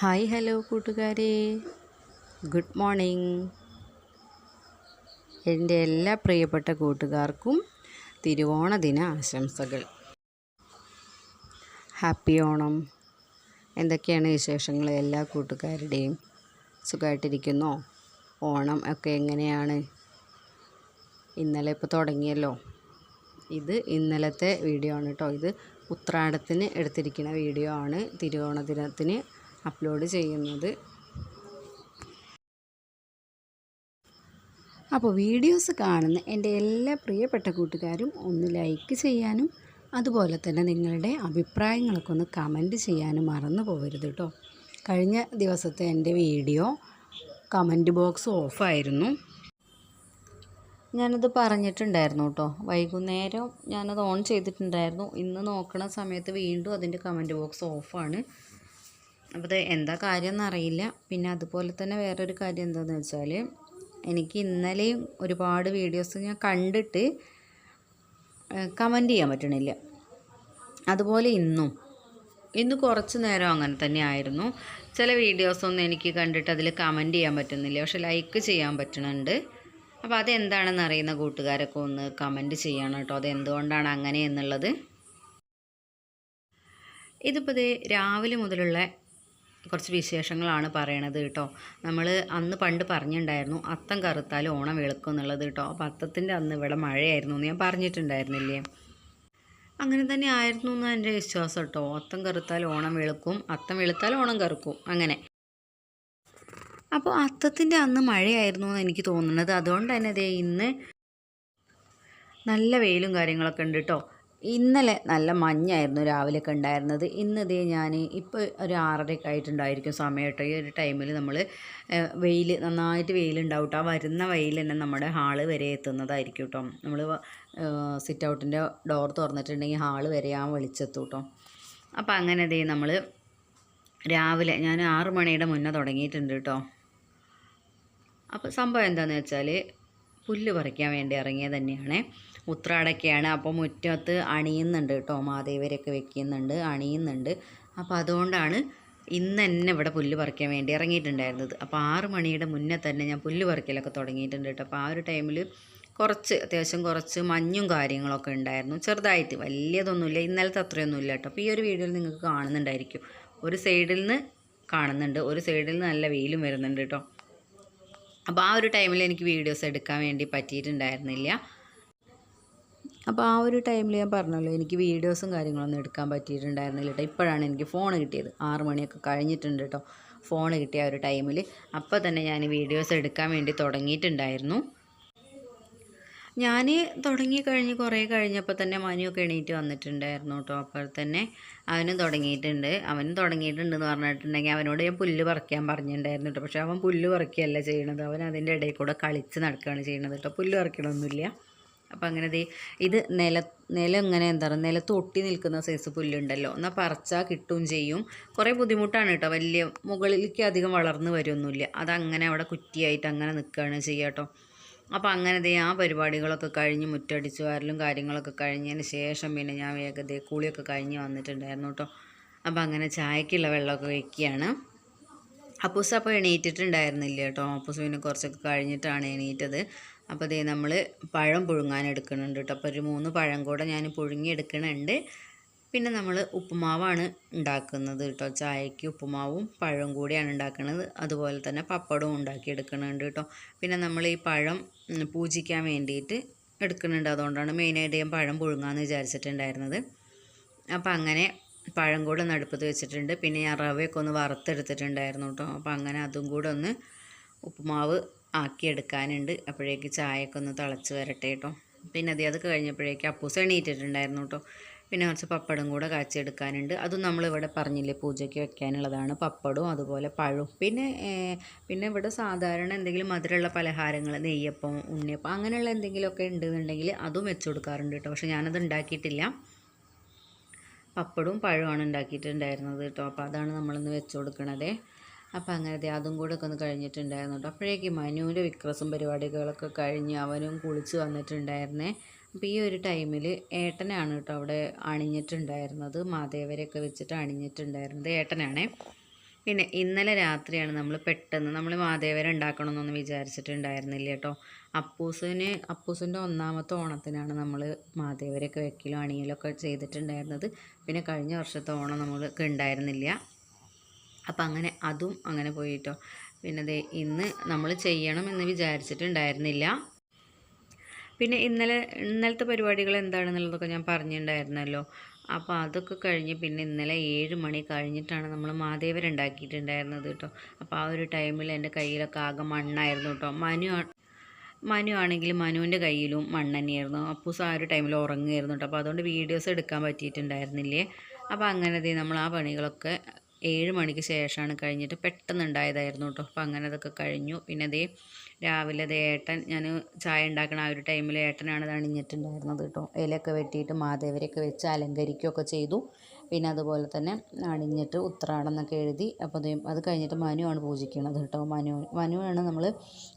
Hi hello കൂട്ടുകാരെ. Good morning. എന്റെ എല്ലാ പ്രിയപ്പെട്ട കൂട്ടുകാർക്കും തിരുവോണ ദിന ആശംസകൾ. ഹാപ്പി ഓണം. എന്തൊക്കെയാണ് വിശേഷങ്ങൾ എല്ലാ കൂട്ടുകാരുടെയും? സുഖമായിട്ടിരിക്കുന്നോ? ഓണം ഒക്കെ എങ്ങനെയാണ്? ഇന്നലെ ഇപ്പോൾ തുടങ്ങിയല്ലോ. ഇത് ഇന്നലത്തെ വീഡിയോ ആണ് കേട്ടോ ഇത് ഉത്രാടത്തിന് എടുത്തിരിക്കുന്ന വീഡിയോ ആണ്. തിരുവോണ ദിനത്തിന് അപ്ലോഡ് ചെയ്യുന്നത്. അപ്പോൾ വീഡിയോസ് കാണുന്ന എന്റെ എല്ലാ പ്രിയപ്പെട്ട കൂട്ടുകാരും ഒന്ന് ലൈക്ക് ചെയ്യാനും അതുപോലെ തന്നെ നിങ്ങളുടെ അഭിപ്രായങ്ങളൊക്കെ ഒന്ന് കമന്റ് ചെയ്യാനും മറന്നു പോകരുത് കേട്ടോ. കഴിഞ്ഞ ദിവസത്തെ എന്റെ വീഡിയോ കമന്റ് ബോക്സ് ഓഫായിരുന്നു ഞാനത് പറഞ്ഞിട്ടുണ്ടായിരുന്നു കേട്ടോ. വൈകുന്നേരം ഞാനത് ഓൺ ചെയ്തിട്ടുണ്ടായിരുന്നു. ഇന്ന് നോക്കണ സമയത്ത് വീണ്ടും അതിന്റെ കമന്റ് ബോക്സ് ഓഫാണ് അപ്പോൾ ഇത് എന്താ കാര്യം എന്നറിയില്ല പിന്നെ അതുപോലെ തന്നെ വേറൊരു കാര്യം എന്താണെന്ന് വെച്ചാൽ എനിക്ക് ഇന്നലെയും ഒരുപാട് വീഡിയോസ് ഞാൻ കണ്ടിട്ട് കമന്റ് ചെയ്യാൻ പറ്റണില്ല. അതുപോലെ ഇന്നും. ഇന്ന് കുറച്ച് നേരം അങ്ങനെ തന്നെ ആയിരുന്നു. ചില വീഡിയോസൊന്നും എനിക്ക് കണ്ടിട്ട് അതിൽ കമന്റ് ചെയ്യാൻ പറ്റുന്നില്ല. പക്ഷെ ലൈക്ക് ചെയ്യാൻ പറ്റുന്നുണ്ട് അപ്പോൾ അതെന്താണെന്ന് അറിയുന്ന കൂട്ടുകാരൊക്കെ ഒന്ന് കമന്റ് ചെയ്യണം കേട്ടോ. അതെന്തുകൊണ്ടാണ് അങ്ങനെ എന്നുള്ളത്? ഇതിപ്പോൾ ഇത് രാവിലെ മുതലുള്ള കുറച്ച് വിശേഷങ്ങളാണ് പറയണത് കേട്ടോ. നമ്മൾ അന്ന് പണ്ട് പറഞ്ഞിട്ടുണ്ടായിരുന്നു അത്തം കറുത്താൽ ഓണം വെളുക്കും എന്നുള്ളത് കേട്ടോ. അപ്പോൾ അത്തത്തിന്റെ അന്ന് ഇവിടെ മഴയായിരുന്നു എന്ന് ഞാൻ പറഞ്ഞിട്ടുണ്ടായിരുന്നില്ലേ? അങ്ങനെ തന്നെ ആയിരുന്നു എന്നാണ് എന്റെ വിശ്വാസം കേട്ടോ. അത്തം കറുത്താൽ ഓണം വെളുക്കും അത്തം വെളുത്താൽ ഓണം കറുക്കും അങ്ങനെ. അപ്പോൾ അത്തത്തിന്റെ അന്ന് മഴയായിരുന്നു എന്ന് എനിക്ക് തോന്നുന്നത്. അതുകൊണ്ട് തന്നെ ഇന്ന് നല്ല വെയിലും കാര്യങ്ങളൊക്കെ ഉണ്ട് കേട്ടോ. ഇന്നലെ നല്ല മഞ്ഞായിരുന്നു രാവിലെയൊക്കെ ഉണ്ടായിരുന്നത്. ഇന്ന് ഇതേ ഞാൻ ഇപ്പോൾ ഒരു ആറരയൊക്കെ ആയിട്ടുണ്ടായിരിക്കും സമയം കേട്ടോ ഈ ഒരു ടൈമിൽ നമ്മൾ വെയിൽ നന്നായിട്ട് വെയിലുണ്ടാവും കേട്ടോ ആ വരുന്ന വെയിൽ തന്നെ നമ്മുടെ ഹാൾ വരെ എത്തുന്നതായിരിക്കും കേട്ടോ നമ്മൾ സിറ്റ് ഔട്ടിന്റെ ഡോർ തുറന്നിട്ടുണ്ടെങ്കിൽ ഹാൾ വരെ ആ വെളിച്ചെത്തും കേട്ടോ അപ്പോൾ അങ്ങനെ ഇതേ നമ്മൾ രാവിലെ ഞാൻ ആറു മണിയുടെ മുന്നേ തുടങ്ങിയിട്ടുണ്ട് കേട്ടോ അപ്പോൾ സംഭവം എന്താണെന്ന് വെച്ചാൽ പുല്ല് പറിക്കാൻ വേണ്ടി ഇറങ്ങിയത് തന്നെയാണ്. ഉത്രാടൊക്കെയാണ്. അപ്പോൾ മുറ്റത്ത് അണിയുന്നുണ്ട് കേട്ടോ. മാദേവരൊക്കെ വെക്കുന്നുണ്ട് അണിയുന്നുണ്ട്. അപ്പോൾ അതുകൊണ്ടാണ് ഇന്ന് തന്നെ ഇവിടെ പുല്ല് പറിക്കാൻ വേണ്ടി ഇറങ്ങിയിട്ടുണ്ടായിരുന്നത്. അപ്പോൾ ആറ് മണിയുടെ മുന്നേ തന്നെ ഞാൻ പുല്ല് പറിക്കലൊക്കെ തുടങ്ങിയിട്ടുണ്ട് കേട്ടോ. അപ്പോൾ ആ ഒരു ടൈമിൽ കുറച്ച് അത്യാവശ്യം കുറച്ച് മഞ്ഞും കാര്യങ്ങളൊക്കെ ഉണ്ടായിരുന്നു. ചെറുതായിട്ട് വലിയതൊന്നുമില്ല. ഇന്നലത്തെ അത്രയൊന്നുമില്ല കേട്ടോ. അപ്പോൾ ഈ ഒരു വീഡിയോയിൽ നിങ്ങൾക്ക് കാണുന്നുണ്ടായിരിക്കും. ഒരു സൈഡിൽ നിന്ന് കാണുന്നുണ്ട് ഒരു സൈഡിൽ നിന്ന് നല്ല വെയിലും വരുന്നുണ്ട് കേട്ടോ. അപ്പോൾ ആ ഒരു ടൈമിൽ എനിക്ക് വീഡിയോസ് എടുക്കാൻ വേണ്ടി പറ്റിയിട്ടുണ്ടായിരുന്നില്ല. അപ്പോൾ ആ ഒരു ടൈമിൽ ഞാൻ പറഞ്ഞല്ലോ എനിക്ക് വീഡിയോസും കാര്യങ്ങളൊന്നും എടുക്കാൻ പറ്റിയിട്ടുണ്ടായിരുന്നില്ല കേട്ടോ ഇപ്പോഴാണ് എനിക്ക് ഫോൺ കിട്ടിയത്. ആറ് മണിയൊക്കെ കഴിഞ്ഞിട്ടുണ്ട് കേട്ടോ ഫോൺ കിട്ടിയ ഒരു ടൈമിൽ അപ്പോൾ തന്നെ ഞാൻ വീഡിയോസ് എടുക്കാൻ വേണ്ടി തുടങ്ങിയിട്ടുണ്ടായിരുന്നു. ഞാൻ തുടങ്ങി കഴിഞ്ഞ് കുറേ കഴിഞ്ഞപ്പോൾ തന്നെ മനുവൊക്കെ എണീറ്റ് വന്നിട്ടുണ്ടായിരുന്നു കേട്ടോ അപ്പോൾ തന്നെ അവനും തുടങ്ങിയിട്ടുണ്ട്. അവനും തുടങ്ങിയിട്ടുണ്ടെന്ന് പറഞ്ഞിട്ടുണ്ടെങ്കിൽ അവനോട് ഞാൻ പുല്ല് പറിക്കാൻ പറഞ്ഞിട്ടുണ്ടായിരുന്നു കേട്ടോ പക്ഷേ അവൻ പുല്ല് പറിക്കുകയല്ല ചെയ്യണത്. അവൻ അതിന്റെ ഇടയിൽ കൂടെ കളിച്ച് നടക്കുകയാണ് ചെയ്യണത് കേട്ടോ പുല്ല് പറിക്കണമൊന്നുമില്ല അപ്പോൾ അങ്ങനെ ദേ ഇത് നില നിലം ഇങ്ങനെ എന്താ പറയുക നിലത്ത് ഒട്ടി നിൽക്കുന്ന സൈസ് പുല്ലുണ്ടല്ലോ. എന്നാൽ പറിച്ചാൽ കിട്ടുകയും ചെയ്യും. കുറേ ബുദ്ധിമുട്ടാണ് കേട്ടോ. വലിയ മുകളിലേക്ക് അധികം വളർന്ന് വരുമൊന്നുമില്ല അതങ്ങനെ അവിടെ കുറ്റിയായിട്ട് അങ്ങനെ നിൽക്കുകയാണ് ചെയ്യുക കേട്ടോ. അപ്പോൾ അങ്ങനെ ദേ ആ പരിപാടികളൊക്കെ കഴിഞ്ഞ് മുറ്റടിച്ചു വാരലും കാര്യങ്ങളൊക്കെ കഴിഞ്ഞതിന് ശേഷം പിന്നെ ഞാൻ വേഗം ദേ കുളിയൊക്കെ കഴിഞ്ഞ് വന്നിട്ടുണ്ടായിരുന്നു കേട്ടോ. അപ്പോൾ അങ്ങനെ ചായക്കുള്ള വെള്ളമൊക്കെ വയ്ക്കുകയാണ്. അപ്പൂസ് അപ്പോൾ എണീറ്റിട്ടുണ്ടായിരുന്നില്ല കേട്ടോ. അപ്പൂസ് പിന്നെ കുറച്ചൊക്കെ കഴിഞ്ഞിട്ടാണ് എണീറ്റത്. അപ്പോൾ ദേ നമ്മൾ പഴം പുഴുങ്ങാൻ എടുക്കുന്നുണ്ട് കേട്ടോ അപ്പോൾ ഒരു മൂന്ന് പഴം കൂടെ ഞാൻ പുഴുങ്ങി എടുക്കുന്നുണ്ട് പിന്നെ നമ്മൾ ഉപ്പുമാവാണ് ഉണ്ടാക്കുന്നത് കേട്ടോ ചായക്ക് ഉപ്പുമാവും പഴവും കൂടിയാണ് ഉണ്ടാക്കുന്നത് അതുപോലെ തന്നെ പപ്പടവും ഉണ്ടാക്കി എടുക്കുന്നുണ്ട് കേട്ടോ പിന്നെ നമ്മൾ ഈ പഴം പൂജിക്കാൻ വേണ്ടിയിട്ട് എടുക്കുന്നുണ്ട്. അതുകൊണ്ടാണ് മെയിനായിട്ട് ഞാൻ പഴം പുഴുങ്ങാമെന്ന് വിചാരിച്ചിട്ടുണ്ടായിരുന്നത്. അപ്പോൾ അങ്ങനെ പഴം കൂടെ ഒന്ന് അടുപ്പത്ത് വെച്ചിട്ടുണ്ട്. പിന്നെ ഞാൻ റവയൊക്കെ ഒന്ന് വറുത്തെടുത്തിട്ടുണ്ടായിരുന്നു കേട്ടോ അപ്പോൾ അങ്ങനെ അതും കൂടെ ഒന്ന് ഉപ്പുമാവ് ആക്കിയെടുക്കാനുണ്ട്. അപ്പോഴേക്ക് ചായയൊക്കെ ഒന്ന് തിളച്ച് വരട്ടെ കേട്ടോ പിന്നെ അതേ അത് കഴിഞ്ഞപ്പോഴേക്ക് അപ്പൂസ് എണീറ്റിട്ടുണ്ടായിരുന്നു കേട്ടോ പിന്നെ കുറച്ച് പപ്പടം കൂടെ കാച്ചിയെടുക്കാനുണ്ട്. അതും നമ്മളിവിടെ പറഞ്ഞില്ലേ പൂജയ്ക്ക് വെക്കാനുള്ളതാണ്. പപ്പടവും അതുപോലെ പഴവും. പിന്നെ പിന്നെ ഇവിടെ സാധാരണ എന്തെങ്കിലും മധുരമുള്ള പലഹാരങ്ങൾ നെയ്യപ്പം ഉണ്ണിയപ്പം അങ്ങനെയുള്ള എന്തെങ്കിലുമൊക്കെ ഉണ്ടെന്നുണ്ടെങ്കിൽ അതും വെച്ച് കൊടുക്കാറുണ്ട് കേട്ടോ പക്ഷെ ഞാനത് ഉണ്ടാക്കിയിട്ടില്ല. പപ്പടവും പഴവുമാണ് ഉണ്ടാക്കിയിട്ടുണ്ടായിരുന്നത് കേട്ടോ അപ്പോൾ അതാണ് നമ്മളിന്ന് വെച്ച് കൊടുക്കണത്. അപ്പോൾ അങ്ങനെ അതും കൂടെ ഒക്കെ ഒന്ന് കഴിഞ്ഞിട്ടുണ്ടായിരുന്നു കേട്ടോ. അപ്പോഴേക്കും മനുവിന്റെ വിക്രസും പരിപാടികളൊക്കെ കഴിഞ്ഞ് അവനും കുളിച്ച് വന്നിട്ടുണ്ടായിരുന്നേ. അപ്പോൾ ഈ ഒരു ടൈമിൽ ഏട്ടനാണ് കേട്ടോ അവിടെ അണിഞ്ഞിട്ടുണ്ടായിരുന്നത്. മാതേവരെയൊക്കെ വെച്ചിട്ട് അണിഞ്ഞിട്ടുണ്ടായിരുന്നത് ഏട്ടനാണേ. പിന്നെ ഇന്നലെ രാത്രിയാണ് നമ്മൾ പെട്ടെന്ന് നമ്മൾ മാതേവരെ ഉണ്ടാക്കണമെന്നൊന്നും വിചാരിച്ചിട്ടുണ്ടായിരുന്നില്ല കേട്ടോ. അപ്പൂസിന് അപ്പൂസിന്റെ ഒന്നാമത്തെ ഓണത്തിനാണ് നമ്മൾ മാതേവരൊക്കെ വെക്കലും അണിയലൊക്കെ ചെയ്തിട്ടുണ്ടായിരുന്നത്. പിന്നെ കഴിഞ്ഞ വർഷത്തെ ഓണം നമ്മൾക്ക് ഉണ്ടായിരുന്നില്ല. അപ്പം അങ്ങനെ അതും അങ്ങനെ പോയിട്ടോ. പിന്നെ ദേ ഇന്ന് നമ്മൾ ചെയ്യണം എന്ന് വിചാരിച്ചിട്ടുണ്ടായിരുന്നില്ല. പിന്നെ ഇന്നലെ ഇന്നലത്തെ പരിപാടികൾ എന്താണെന്നുള്ളതൊക്കെ ഞാൻ പറഞ്ഞിട്ടുണ്ടായിരുന്നല്ലോ. അപ്പോൾ അതൊക്കെ കഴിഞ്ഞ് പിന്നെ ഇന്നലെ ഏഴ് മണി കഴിഞ്ഞിട്ടാണ് നമ്മൾ മാതേവർ ഉണ്ടാക്കിയിട്ടുണ്ടായിരുന്നത് കേട്ടോ. അപ്പോൾ ആ ഒരു ടൈമിൽ എന്റെ കയ്യിലൊക്കെ ആകെ മണ്ണായിരുന്നു കേട്ടോ. മനു മനു ആണെങ്കിൽ മനുവിന്റെ കയ്യിലും മണ്ണ് തന്നെയായിരുന്നു. അപ്പൂസ് ആ ഒരു ടൈമിൽ ഉറങ്ങുമായിരുന്നു കേട്ടോ. അപ്പോൾ അതുകൊണ്ട് വീഡിയോസ് എടുക്കാൻ പറ്റിയിട്ടുണ്ടായിരുന്നില്ലേ? അപ്പോൾ അങ്ങനെ നമ്മൾ ആ പണികളൊക്കെ ഏഴ് മണിക്ക് ശേഷമാണ് കഴിഞ്ഞിട്ട് പെട്ടെന്ന് ഉണ്ടായതായിരുന്നു കേട്ടോ. അപ്പോൾ അങ്ങനെ അതൊക്കെ കഴിഞ്ഞു. പിന്നെ അതേ രാവിലെ അതേ ഏട്ടൻ ഞാൻ ചായ ഉണ്ടാക്കണ ആ ഒരു ടൈമിൽ ഏട്ടനാണ് അണിഞ്ഞിട്ടുണ്ടായിരുന്നത് കേട്ടോ. ഇലയൊക്കെ വെട്ടിയിട്ട് മാതേവരെയൊക്കെ വെച്ച് അലങ്കരിക്കുകയൊക്കെ ചെയ്തു. പിന്നെ അതുപോലെ തന്നെ അണിഞ്ഞിട്ട് ഉത്രാടം എന്നൊക്കെ എഴുതി. അപ്പോൾ അതേ അത് കഴിഞ്ഞിട്ട് മനുവാണ് പൂജിക്കുന്നത് കേട്ടോ. മനു മനുവാണ് നമ്മൾ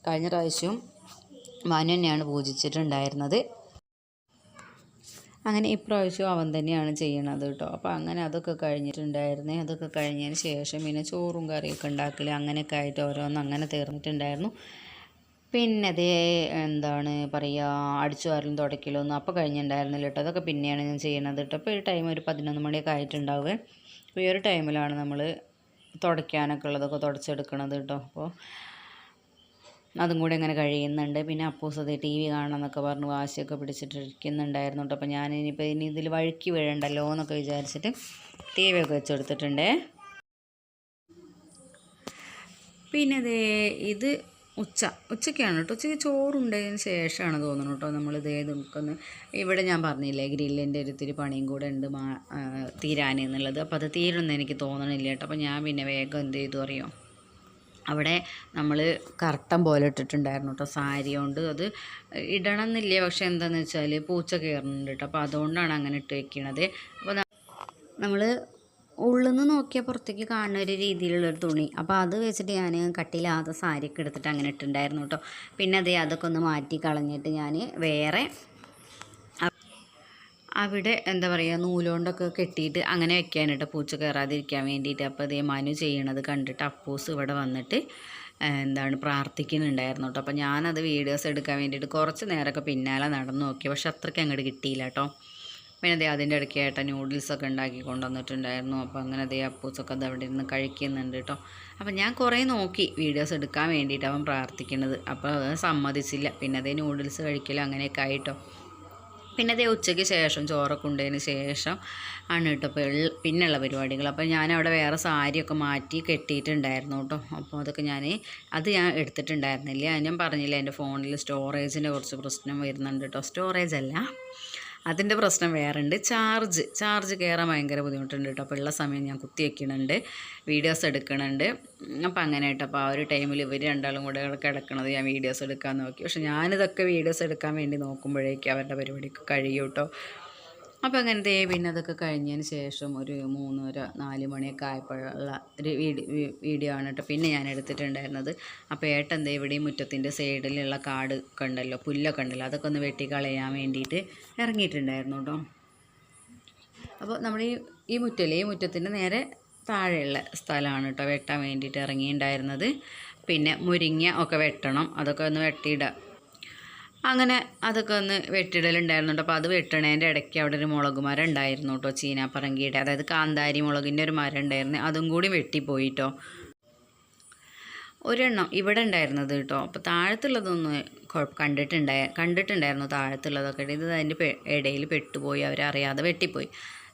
കഴിഞ്ഞ പ്രാവശ്യവും മനു തന്നെയാണ് പൂജിച്ചിട്ടുണ്ടായിരുന്നത്. അങ്ങനെ ഇപ്രാവശ്യം അവൻ തന്നെയാണ് ചെയ്യണത് കേട്ടോ അപ്പോൾ അങ്ങനെ അതൊക്കെ കഴിഞ്ഞിട്ടുണ്ടായിരുന്നേ. അതൊക്കെ കഴിഞ്ഞതിന് ശേഷം പിന്നെ ചോറും കറിയൊക്കെ ഉണ്ടാക്കൽ അങ്ങനെയൊക്കെ ആയിട്ട് ഓരോന്ന് അങ്ങനെ തീർന്നിട്ടുണ്ടായിരുന്നു. പിന്നെ അതേ എന്താണ് പറയുക അടിച്ചു വാരലും തുടയ്ക്കലും ഒന്നും അപ്പോൾ കഴിഞ്ഞിട്ടുണ്ടായിരുന്നില്ല കേട്ടോ അതൊക്കെ പിന്നെയാണ് ഞാൻ ചെയ്യണത് കേട്ടോ അപ്പോൾ ഒരു ടൈം ഒരു പതിനൊന്ന് മണിയൊക്കെ ആയിട്ടുണ്ടാവുക അപ്പോൾ ഈ ഒരു ടൈമിലാണ് നമ്മൾ തുടയ്ക്കാനൊക്കെ ഉള്ളതൊക്കെ തുടച്ചെടുക്കണത് കേട്ടോ അപ്പോൾ അതും കൂടെ ഇങ്ങനെ കഴിയുന്നുണ്ട്. പിന്നെ അപ്പൂസ് അതേ ടി വി കാണാമെന്നൊക്കെ പറഞ്ഞ് വാശിയൊക്കെ പിടിച്ചിട്ടിരിക്കുന്നുണ്ടായിരുന്നു കേട്ടോ. അപ്പോൾ ഞാൻ ഇനിയിപ്പോൾ ഇനി ഇതിൽ വഴുക്കി വീഴണ്ടല്ലോ എന്നൊക്കെ വിചാരിച്ചിട്ട് ടി വി ഒക്കെ വെച്ച് കൊടുത്തിട്ടുണ്ടേ. പിന്നെ അതേ ഇത് ഉച്ച. ഉച്ചയ്ക്കാണ് കേട്ടോ. ഉച്ചയ്ക്ക് ചോറുണ്ടതിന് ശേഷമാണ് തോന്നുന്നു കേട്ടോ നമ്മൾ നമുക്കൊന്ന് ഇവിടെ ഞാൻ പറഞ്ഞില്ലേ ഗ്രില്ലിന്റെ ഒരു ഇത്തിരി പണിയും കൂടെ ഉണ്ട് മാ തീരാനെന്നുള്ളത് അപ്പോൾ അത് തീരുമെന്ന് എനിക്ക് തോന്നണില്ല കേട്ടോ. അപ്പോൾ ഞാൻ പിന്നെ വേഗം എന്ത് ചെയ്തു അറിയോ? അവിടെ നമ്മൾ കർട്ടൻ പോലെ ഇട്ടിട്ടുണ്ടായിരുന്നു കേട്ടോ സാരി കൊണ്ട്. അത് ഇടണം എന്നില്ല പക്ഷെ എന്താണെന്ന് വെച്ചാൽ പൂച്ച കയറുന്നുണ്ട് കേട്ടോ അപ്പോൾ അതുകൊണ്ടാണ് അങ്ങനെ ഇട്ട് വെക്കണത്. അപ്പോൾ നമ്മൾ ഉള്ളിൽ നിന്ന് നോക്കിയാൽ പുറത്തേക്ക് കാണുന്ന ഒരു രീതിയിലുള്ളൊരു തുണി. അപ്പോൾ അത് വെച്ചിട്ട് ഞാൻ കട്ടിയില്ലാത്ത സാരിയൊക്കെ എടുത്തിട്ട് അങ്ങനെ ഇട്ടിട്ടുണ്ടായിരുന്നു കേട്ടോ പിന്നെ അതേ അതൊക്കെ ഒന്ന് മാറ്റി കളഞ്ഞിട്ട് ഞാൻ വേറെ അവിടെ എന്താ പറയുക നൂലുകൊണ്ടൊക്കെ കെട്ടിയിട്ട് അങ്ങനെ വെക്കാൻ കേട്ടോ പൂച്ച കയറാതിരിക്കാൻ വേണ്ടിയിട്ട്. അപ്പോൾ അതേ മനു ചെയ്യണത് കണ്ടിട്ട് അപ്പൂസ് ഇവിടെ വന്നിട്ട് എന്താണ് പ്രാർത്ഥിക്കുന്നുണ്ടായിരുന്നു കേട്ടോ അപ്പോൾ ഞാനത് വീഡിയോസ് എടുക്കാൻ വേണ്ടിയിട്ട് കുറച്ച് നേരമൊക്കെ പിന്നാലെ നടന്നു നോക്കി. പക്ഷെ അത്രയ്ക്ക് അങ്ങോട്ട് കിട്ടിയില്ല കേട്ടോ പിന്നെ അതേ അതിന്റെ ഇടയ്ക്ക് ഏട്ടൻ നൂഡിൽസൊക്കെ ഉണ്ടാക്കി കൊണ്ടുവന്നിട്ടുണ്ടായിരുന്നു. അപ്പോൾ അങ്ങനെ അതേ അപ്പൂസൊക്കെ അത് അവിടെ ഇരുന്ന് കഴിക്കുന്നുണ്ട് കേട്ടോ അപ്പോൾ ഞാൻ കുറേ നോക്കി വീഡിയോസ് എടുക്കാൻ വേണ്ടിയിട്ട് അവൻ പ്രാർത്ഥിക്കുന്നത് അപ്പോൾ സമ്മതിച്ചില്ല. പിന്നെ അതേ നൂഡിൽസ് കഴിക്കലും അങ്ങനെയൊക്കെ ആയിട്ടോ പിന്നെ അതേ ഉച്ചയ്ക്ക് ശേഷം ചോറൊക്കെ ഉണ്ടതിന് ശേഷം ആണ് കേട്ടോ പിന്നെയുള്ള പരിപാടികൾ. അപ്പോൾ ഞാൻ അവിടെ വേറെ സാരിയൊക്കെ മാറ്റി കെട്ടിയിട്ടുണ്ടായിരുന്നു കേട്ടോ. അപ്പോൾ അതൊക്കെ ഞാൻ അത് ഞാൻ എടുത്തിട്ടുണ്ടായിരുന്നില്ല. ഞാൻ പറഞ്ഞില്ല എന്റെ ഫോണിൽ സ്റ്റോറേജിന്റെ കുറച്ച് പ്രശ്നം വരുന്നുണ്ട് കേട്ടോ. സ്റ്റോറേജ് അല്ല. അതിന്റെ പ്രശ്നം വേറെ ഉണ്ട് ചാർജ് ചാർജ് കയറാൻ ഭയങ്കര ബുദ്ധിമുട്ടുണ്ട് കേട്ടോ. അപ്പോൾ ഉള്ള സമയം ഞാൻ കുത്തി വയ്ക്കണുണ്ട് വീഡിയോസ് എടുക്കണുണ്ട്. അപ്പോൾ അങ്ങനെ കേട്ടോ അപ്പോൾ ആ ഒരു ടൈമിൽ ഇവർ രണ്ടാളും കൂടെ കിടക്കണത് ഞാൻ വീഡിയോസ് എടുക്കാൻ നോക്കി. പക്ഷെ ഞാനിതൊക്കെ വീഡിയോസ് എടുക്കാൻ വേണ്ടി നോക്കുമ്പോഴേക്കും അവരുടെ പരിപാടിക്ക് കഴിയും കേട്ടോ. അപ്പോൾ അങ്ങനത്തെ പിന്നെ അതൊക്കെ കഴിഞ്ഞതിന് ശേഷം ഒരു മൂന്നര നാല് മണിയൊക്കെ ആയപ്പോഴുള്ള ഒരു വീഡിയോ ആണ് കേട്ടോ. പിന്നെ ഞാൻ എടുത്തിട്ടുണ്ടായിരുന്നത്. അപ്പോൾ ഏട്ടൻ ദേ ഇവിടെ മുറ്റത്തിന്റെ സൈഡിലുള്ള കാട് കണ്ടല്ലോ പുല്ലൊക്കെ ഉണ്ടല്ലോ അതൊക്കെ ഒന്ന് വെട്ടി കളയാൻ വേണ്ടിയിട്ട് ഇറങ്ങിയിട്ടുണ്ടായിരുന്നു കേട്ടോ. അപ്പോൾ നമ്മുടെ ഈ ഈ മുറ്റല്ലേ ഈ മുറ്റത്തിന്റെ നേരെ താഴെയുള്ള സ്ഥലമാണ് കേട്ടോ വെട്ടാൻ വേണ്ടിയിട്ട് ഇറങ്ങിയിട്ടുണ്ടായിരുന്നത്. പിന്നെ മുരിങ്ങ ഒക്കെ വെട്ടണം അതൊക്കെ ഒന്ന് വെട്ടിയിടാം അങ്ങനെ അതൊക്കെ ഒന്ന് വെട്ടിടലുണ്ടായിരുന്നു അപ്പോൾ അത് വെട്ടണേന്റെ ഇടയ്ക്ക് അവിടെ ഒരു മുളക് മരം ഉണ്ടായിരുന്നു കേട്ടോ ചീനാപ്പറങ്കിയുടെ. അതായത് കാന്താരി മുളകിന്റെ ഒരു മരം ഉണ്ടായിരുന്നു. അതും കൂടി വെട്ടിപ്പോയി കേട്ടോ ഒരെണ്ണം ഇവിടെ ഉണ്ടായിരുന്നത് കേട്ടോ അപ്പോൾ താഴത്തുള്ളതൊന്നും കണ്ടിട്ടുണ്ടായ കണ്ടിട്ടുണ്ടായിരുന്നു താഴത്തുള്ളതൊക്കെ. ഇത് അതിന്റെ ഇടയിൽ പെട്ടുപോയി അവരറിയാതെ വെട്ടിപ്പോയി.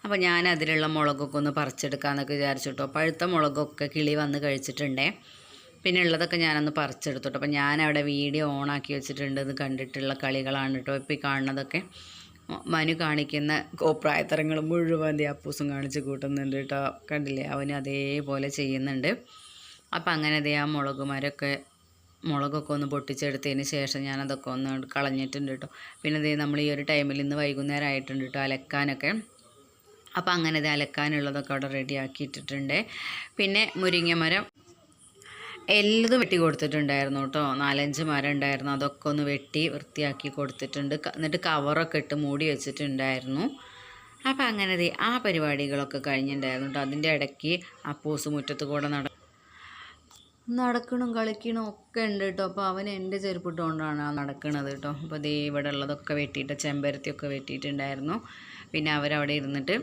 അപ്പോൾ ഞാൻ അതിലുള്ള മുളകൊക്കെ ഒന്ന് പറിച്ചെടുക്കാമെന്നൊക്കെ വിചാരിച്ചു കേട്ടോ പഴുത്ത മുളകൊക്കെ കിളി വന്ന് കഴിച്ചിട്ടുണ്ടേ. പിന്നെ ഉള്ളതൊക്കെ ഞാനൊന്ന് പറിച്ചെടുത്തോട്ടെ. അപ്പം അപ്പോൾ ഞാൻ അവിടെ വീഡിയോ ഓണാക്കി വെച്ചിട്ടുണ്ട് ഇത് കണ്ടിട്ടുള്ള കളികളാണ് കേട്ടോ ഇപ്പോൾ ഈ കാണുന്നതൊക്കെ. മനു കാണിക്കുന്ന കോപ്രായത്തരങ്ങൾ മുഴുവൻ അപ്പൂസും കാണിച്ച് കൂട്ടുന്നുണ്ട് കേട്ടോ. കണ്ടില്ലേ? അവന് അതേപോലെ ചെയ്യുന്നുണ്ട്. അപ്പം അങ്ങനെ ദേ ആ മുളകുമാരൊക്കെ മുളകൊക്കെ ഒന്ന് പൊട്ടിച്ചെടുത്തതിന് ശേഷം ഞാനതൊക്കെ ഒന്ന് കളഞ്ഞിട്ടുണ്ട് കേട്ടോ. പിന്നെ ദേ നമ്മൾ ഈ ഒരു ടൈമിൽ ഇന്ന് വൈകുന്നേരം ആയിട്ടുണ്ട് കേട്ടോ അലക്കാനൊക്കെ. അപ്പം അങ്ങനെ ഇത് അലക്കാനുള്ളതൊക്കെ അവിടെ റെഡിയാക്കിയിട്ടിട്ടുണ്ട്. പിന്നെ മുരിങ്ങ മരം എല്ലതും വെട്ടി കൊടുത്തിട്ടുണ്ടായിരുന്നു കേട്ടോ. നാലഞ്ച് മരം ഉണ്ടായിരുന്നു. അതൊക്കെ ഒന്ന് വെട്ടി വൃത്തിയാക്കി കൊടുത്തിട്ടുണ്ട്. എന്നിട്ട് കവറൊക്കെ ഇട്ട് മൂടി വെച്ചിട്ടുണ്ടായിരുന്നു. അപ്പോൾ അങ്ങനെ ആ പരിപാടികളൊക്കെ കഴിഞ്ഞിട്ടുണ്ടായിരുന്നു കേട്ടോ. അതിന്റെ ഇടയ്ക്ക് അപ്പൂസ് മുറ്റത്ത് കൂടെ നട നടക്കണം കളിക്കണം ഒക്കെ ഉണ്ട് കേട്ടോ. അപ്പോൾ അവൻ എന്റെ ചെരുപ്പിട്ട് കൊണ്ടാണ് ആ നടക്കണത് കേട്ടോ. അപ്പോൾ ദേ ഇവിടെ ഉള്ളതൊക്കെ വെട്ടിയിട്ട് ചെമ്പരത്തിയൊക്കെ വെട്ടിയിട്ടുണ്ടായിരുന്നു. പിന്നെ അവരവിടെ ഇരുന്നിട്ട്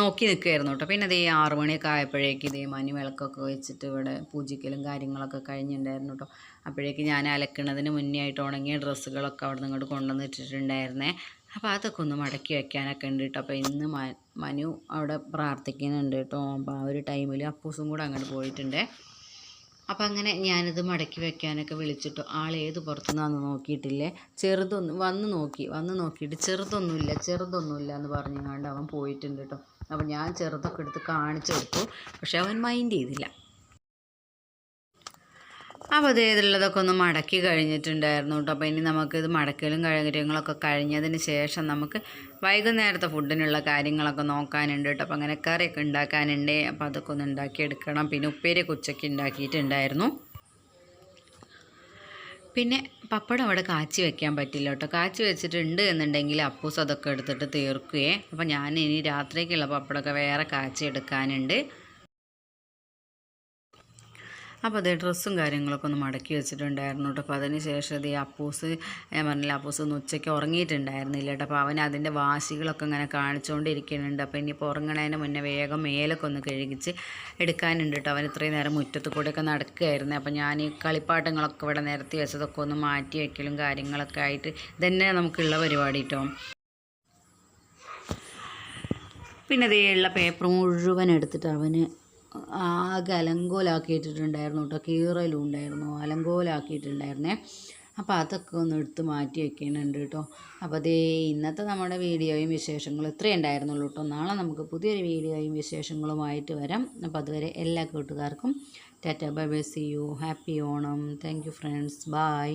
നോക്കി നിൽക്കുകയായിരുന്നു കേട്ടോ. പിന്നെ അതേ ആറു മണിയൊക്കെ ആയപ്പോഴേക്ക് ഇതേ മണി വിളക്കൊക്കെ വെച്ചിട്ട് ഇവിടെ പൂജിക്കലും കാര്യങ്ങളൊക്കെ കഴിഞ്ഞിട്ടുണ്ടായിരുന്നു കേട്ടോ. അപ്പോഴേക്ക് ഞാൻ അലക്കണതിന് മുന്നേ ആയിട്ട് ഉണങ്ങിയ ഡ്രസ്സുകളൊക്കെ അവിടെ നിന്ന് ഇങ്ങോട്ട് കൊണ്ടുവന്ന് ഇട്ടിട്ടുണ്ടായിരുന്നേ. അപ്പോൾ അതൊക്കെ ഒന്ന് മടക്കി വെക്കാനൊക്കെ ഉണ്ട് കേട്ടോ. അപ്പോൾ ഇന്ന് മനു അവിടെ പ്രാർത്ഥിക്കുന്നുണ്ട് കേട്ടോ. അപ്പോൾ ആ ഒരു ടൈമിൽ അപ്പൂസും കൂടെ അങ്ങോട്ട് പോയിട്ടുണ്ട്. അപ്പം അങ്ങനെ ഞാനിത് മടക്കി വെക്കാനൊക്കെ വിളിച്ചിട്ടു. ആൾ ഏത് പുറത്തുനിന്നാന്ന് നോക്കിയിട്ടില്ലേ? ചെറുതൊന്നും വന്ന് നോക്കി. വന്ന് നോക്കിയിട്ട് ചെറുതൊന്നുമില്ല ചെറുതൊന്നുമില്ല എന്ന് പറഞ്ഞുകൊണ്ട് അവൻ പോയിട്ടുണ്ട് കേട്ടോ അപ്പം ഞാൻ ചെറുതൊക്കെ എടുത്ത് കാണിച്ചു കൊടുത്തു പക്ഷെ അവൻ മൈൻഡ് ചെയ്തില്ല. അപ്പോൾ ഇതിലുള്ളതൊക്കെ ഒന്ന് മടക്കി കഴിഞ്ഞിട്ടുണ്ടായിരുന്നു കേട്ടോ. അപ്പോൾ ഇനി നമുക്കിത് മടക്കലും കാര്യങ്ങളൊക്കെ കഴിഞ്ഞതിന് ശേഷം നമുക്ക് വൈകുന്നേരത്തെ ഫുഡിനുള്ള കാര്യങ്ങളൊക്കെ നോക്കാനുണ്ട് കേട്ടോ. അപ്പോൾ അങ്ങനെ കറിയൊക്കെ ഉണ്ടാക്കാനുണ്ട്. അപ്പോൾ അതൊക്കെ ഒന്ന് ഉണ്ടാക്കിയെടുക്കണം. പിന്നെ ഉപ്പേരി ഉച്ചയ്ക്ക് ഉണ്ടാക്കിയിട്ടുണ്ടായിരുന്നു. പിന്നെ പപ്പടം അവിടെ കാച്ചി വെക്കാൻ പറ്റില്ല കേട്ടോ. കാച്ചി വെച്ചിട്ടുണ്ട് എന്നുണ്ടെങ്കിൽ അപ്പൂസ് അതൊക്കെ എടുത്തിട്ട് തീർക്കുകയെ. അപ്പോൾ ഞാൻ ഇനി രാത്രിക്കുള്ള പപ്പടമൊക്കെ വേറെ കാച്ചി എടുക്കാനുണ്ട്. അപ്പോൾ അതേ ഡ്രസ്സും കാര്യങ്ങളൊക്കെ ഒന്ന് മടക്കി വെച്ചിട്ടുണ്ടായിരുന്നു കേട്ടോ. അപ്പോൾ അതിന് ശേഷം ഇത് അപ്പൂസ് ഞാൻ പറഞ്ഞില്ല അപ്പൂസ് ഒന്ന് ഉച്ചയ്ക്ക് ഉറങ്ങിയിട്ടുണ്ടായിരുന്നില്ല കേട്ടോ. അപ്പോൾ അവൻ അതിന്റെ വാശികളൊക്കെ ഇങ്ങനെ കാണിച്ചുകൊണ്ടിരിക്കുന്നുണ്ട് അപ്പോൾ ഇനിയിപ്പോൾ ഉറങ്ങണതിന് മുന്നേ വേഗം മേലൊക്കെ ഒന്ന് കഴുകിച്ച് എടുക്കാനുണ്ട് കേട്ടോ. അവൻ ഇത്രയും നേരം മുറ്റത്ത് കൂടെയൊക്കെ നടക്കുകയായിരുന്നു. അപ്പോൾ ഞാൻ ഈ കളിപ്പാട്ടങ്ങളൊക്കെ ഇവിടെ നിരത്തി വെച്ചതൊക്കെ ഒന്ന് മാറ്റി വയ്ക്കലും കാര്യങ്ങളൊക്കെ ആയിട്ട് ഇതന്നെ നമുക്കുള്ള പരിപാടി കേട്ടോ. പിന്നെ ഉള്ള പേപ്പർ മുഴുവൻ എടുത്തിട്ട് അവന് ആകെ അലങ്കോലാക്കിയിട്ടിട്ടുണ്ടായിരുന്നു കേട്ടോ കീറലും ഉണ്ടായിരുന്നു അലങ്കോലാക്കിയിട്ടുണ്ടായിരുന്നേ. അപ്പോൾ അതൊക്കെ ഒന്ന് എടുത്ത് മാറ്റി വെക്കുന്നുണ്ട് കേട്ടോ അപ്പോൾ അതേ ഇന്നത്തെ നമ്മുടെ വീഡിയോയും വിശേഷങ്ങളും ഇത്രയേ ഉണ്ടായിരുന്നുള്ളൂ കേട്ടോ നാളെ നമുക്ക് പുതിയൊരു വീഡിയോയും വിശേഷങ്ങളുമായിട്ട് വരാം. അപ്പോൾ അതുവരെ എല്ലാ കൂട്ടുകാർക്കും tata bye bye see you happy Onam. Thank you friends. Bye.